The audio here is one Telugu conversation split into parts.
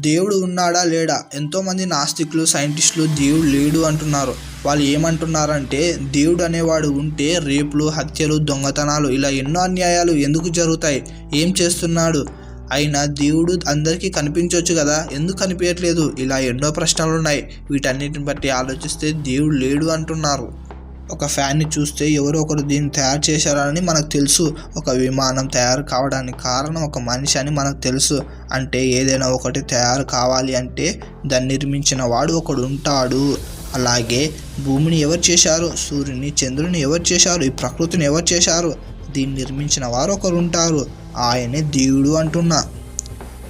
దేవుడు ఉన్నాడా లేడా? ఎంతోమంది నాస్తికులు సైంటిస్టులు దేవుడు లేడు అంటున్నారు. వాళ్ళు ఏమంటున్నారంటే దేవుడు అనేవాడు ఉంటే రేపులు హత్యలు దొంగతనాలు ఇలా ఎన్నో అన్యాయాలు ఎందుకు జరుగుతాయి? ఏం చేస్తున్నాడు? అయినా దేవుడు అందరికీ కనిపించవచ్చు కదా? ఎందుకు కనిపించట్లేదు? ఇలా ఎన్నో ప్రశ్నలు ఉన్నాయి. వీటన్నిటిని బట్టి ఆలోచిస్తే దేవుడు లేడు అంటున్నారు. ఒక ఫ్యాన్ని చూస్తే ఎవరో ఒకరు దీన్ని తయారు చేశారని మనకు తెలుసు. ఒక విమానం తయారు కావడానికి కారణం ఒక మనిషి అని మనకు తెలుసు. అంటే ఏదైనా ఒకటి తయారు కావాలి అంటే దాన్ని నిర్మించిన వాడు ఒకడు ఉంటాడు. అలాగే భూమిని ఎవరు చేశారు? సూర్యుని చంద్రుని ఎవరు చేశారు? ఈ ప్రకృతిని ఎవరు చేశారు? దీన్ని నిర్మించిన వారు ఒకరు ఉంటారు. ఆయనే దేవుడు అంటున్నా.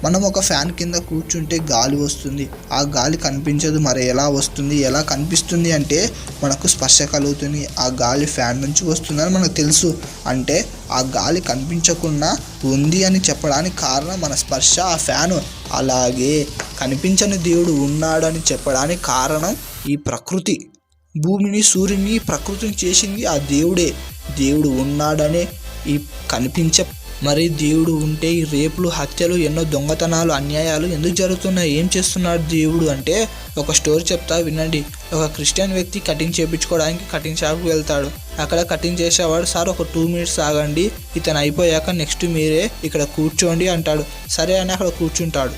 మనం ఒక ఫ్యాన్ కింద కూర్చుంటే గాలి వస్తుంది. ఆ గాలి కనిపించదు. మరి ఎలా వస్తుంది? ఎలా కనిపిస్తుంది అంటే మనకు స్పర్శ కలుగుతుంది. ఆ గాలి ఫ్యాన్ నుంచి వస్తుందని మనకు తెలుసు. అంటే ఆ గాలి కనిపించకుండా ఉంది అని చెప్పడానికి కారణం మన స్పర్శ ఆ ఫ్యాను. అలాగే కనిపించని దేవుడు ఉన్నాడని చెప్పడానికి కారణం ఈ ప్రకృతి. భూమిని సూర్యుని ప్రకృతిని చేసింది ఆ దేవుడే. దేవుడు ఉన్నాడనే ఈ కనిపించే మరి దేవుడు ఉంటే ఈ రేపులు హత్యలు ఎన్నో దొంగతనాలు అన్యాయాలు ఎందుకు జరుగుతున్నాయి? ఏం చేస్తున్నాడు దేవుడు అంటే ఒక స్టోరీ చెప్తా వినండి. ఒక క్రిస్టియన్ వ్యక్తి కటింగ్ చేయించుకోవడానికి కటింగ్ షాప్కి వెళ్తాడు. అక్కడ కటింగ్ చేసేవాడు సార్ ఒక టూ మినిట్స్ ఆగండి ఇతను అయిపోయాక నెక్స్ట్ మీరే ఇక్కడ కూర్చోండి అంటాడు. సరే అని అక్కడ కూర్చుంటాడు.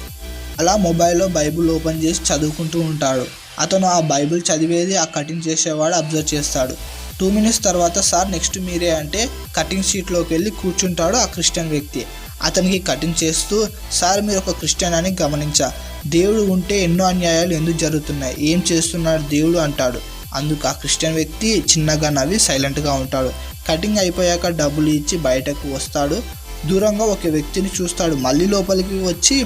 అలా మొబైల్లో బైబిల్ ఓపెన్ చేసి చదువుకుంటూ ఉంటాడు. అతను ఆ బైబిల్ చదివేది ఆ కటింగ్ చేసేవాడు అబ్జర్వ్ చేస్తాడు. టూ మినిట్స్ తర్వాత సార్ నెక్స్ట్ మీరే అంటే కటింగ్ షీట్లోకి వెళ్ళి కూర్చుంటాడు ఆ క్రిస్టియన్ వ్యక్తి. అతనికి కటింగ్ చేస్తూ సార్ మీరు ఒక క్రిస్టియన్ అని గమనించా. దేవుడు ఉంటే ఎన్నో అన్యాయాలు ఎందుకు జరుగుతున్నాయి? ఏం చేస్తున్నాడు దేవుడు? అంటాడు. అందుకు ఆ క్రిస్టియన్ వ్యక్తి చిన్నగా నవ్వి సైలెంట్గా ఉంటాడు. కటింగ్ అయిపోయాక డబ్బులు ఇచ్చి బయటకు వస్తాడు. దూరంగా ఒక వ్యక్తిని చూస్తాడు. మళ్ళీ లోపలికి వచ్చి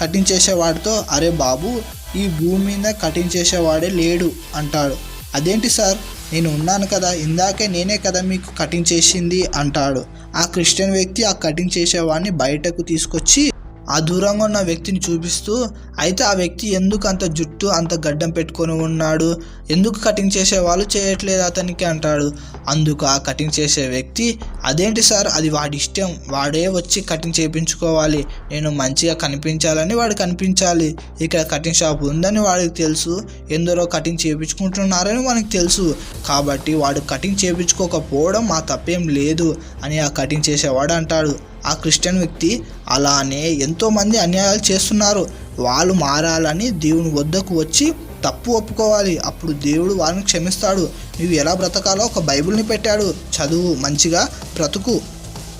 కటింగ్ చేసేవాడితో అరే బాబు ఈ భూమి మీద కటింగ్ చేసేవాడే లేడు అంటాడు. అదేంటి సార్? నేను ఉన్నాను కదా ఇందాకే నేనే కదా మీకు కటింగ్ చేసింది అంటాడు. ఆ క్రిస్టియన్ వ్యక్తి ఆ కటింగ్ చేసేవాడిని బయటకు తీసుకొచ్చి ఆ దూరంగా ఉన్న వ్యక్తిని చూపిస్తూ అయితే ఆ వ్యక్తి ఎందుకు అంత జుట్టు అంత గడ్డం పెట్టుకొని ఉన్నాడు? ఎందుకు కటింగ్ చేసే వాళ్ళు చేయట్లేదు అతనికి? అంటాడు. అందుకు ఆ కటింగ్ చేసే వ్యక్తి అదేంటి సార్? అది వాడి ఇష్టం. వాడే వచ్చి కటింగ్ చేయించుకోవాలి నేను మంచిగా కనిపించాలని వాడు కనిపించాలి. ఇక్కడ కటింగ్ షాప్ ఉందని వాడికి తెలుసు. ఎందరో కటింగ్ చేయించుకుంటున్నారని మనకు తెలుసు. కాబట్టి వాడు కటింగ్ చేయించుకోకపోవడం మా తప్పేం లేదు అని ఆ కటింగ్ చేసేవాడు అంటాడు. ఆ క్రిస్టియన్ వ్యక్తి అలానే ఎంతోమంది అన్యాయాలు చేస్తున్నారు. వాళ్ళు మారాలని దేవుని వద్దకు వచ్చి తప్పు ఒప్పుకోవాలి. అప్పుడు దేవుడు వాళ్ళని క్షమిస్తాడు. నువ్వు ఎలా బ్రతకాలో ఒక బైబిల్ని పెట్టాడు. చదువు మంచిగా బ్రతుకు.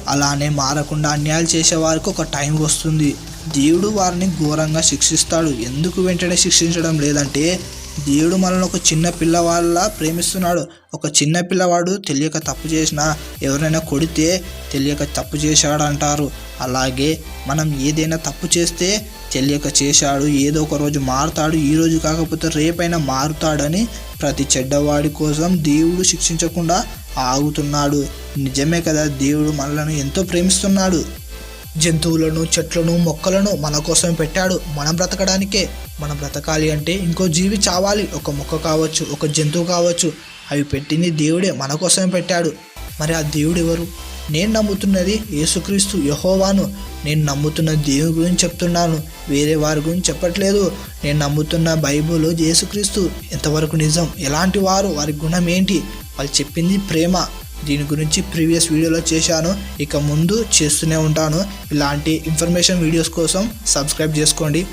అలానే మారకుండా అన్యాయాలు చేసే వారికి ఒక టైం వస్తుంది. దేవుడు వారిని ఘోరంగా శిక్షిస్తాడు. ఎందుకు వెంటనే శిక్షించడం లేదంటే దేవుడు మనల్ని ఒక చిన్న పిల్లవాళ్ళ ప్రేమిస్తున్నాడు. ఒక చిన్న పిల్లవాడు తెలియక తప్పు చేసినా ఎవరైనా కొడితే తెలియక తప్పు చేశాడు అంటారు అలాగే మనం ఏదైనా తప్పు చేస్తే తెలియక చేశాడు ఏదో ఒక రోజు మారుతాడు ఈరోజు కాకపోతే రేపైనా మారుతాడని ప్రతి చెడ్డవాడి కోసం దేవుడు శిక్షించకుండా ఆగుతున్నాడు. నిజమే కదా దేవుడు మనలను ఎంతో ప్రేమిస్తున్నాడు. జంతువులను చెట్లను మొక్కలను మన కోసం పెట్టాడు. మనం బ్రతకడానికే. మనం బ్రతకాలి అంటే ఇంకో జీవి చావాలి. ఒక మొక్క కావచ్చు ఒక జంతువు కావచ్చు. అవి పెట్టింది దేవుడే మన కోసమే పెట్టాడు. మరి ఆ దేవుడు ఎవరు? నేను నమ్ముతున్నది యేసుక్రీస్తు యహోవాను. నేను నమ్ముతున్న దేవుని గురించి చెప్తున్నాను. వేరే వారి గురించి చెప్పట్లేదు. నేను నమ్ముతున్న బైబుల్ యేసుక్రీస్తు. ఎంతవరకు నిజం? ఎలాంటి వారు? వారి గుణం ఏంటి? వాళ్ళు చెప్పింది ప్రేమ. దీని గురించి ప్రీవియస్ వీడియోలో చేశాను. ఇక ముందు చేస్తూనే ఉంటాను. ఇలాంటి ఇన్ఫర్మేషన్ వీడియోస్ కోసం సబ్స్క్రైబ్ చేసుకోండి.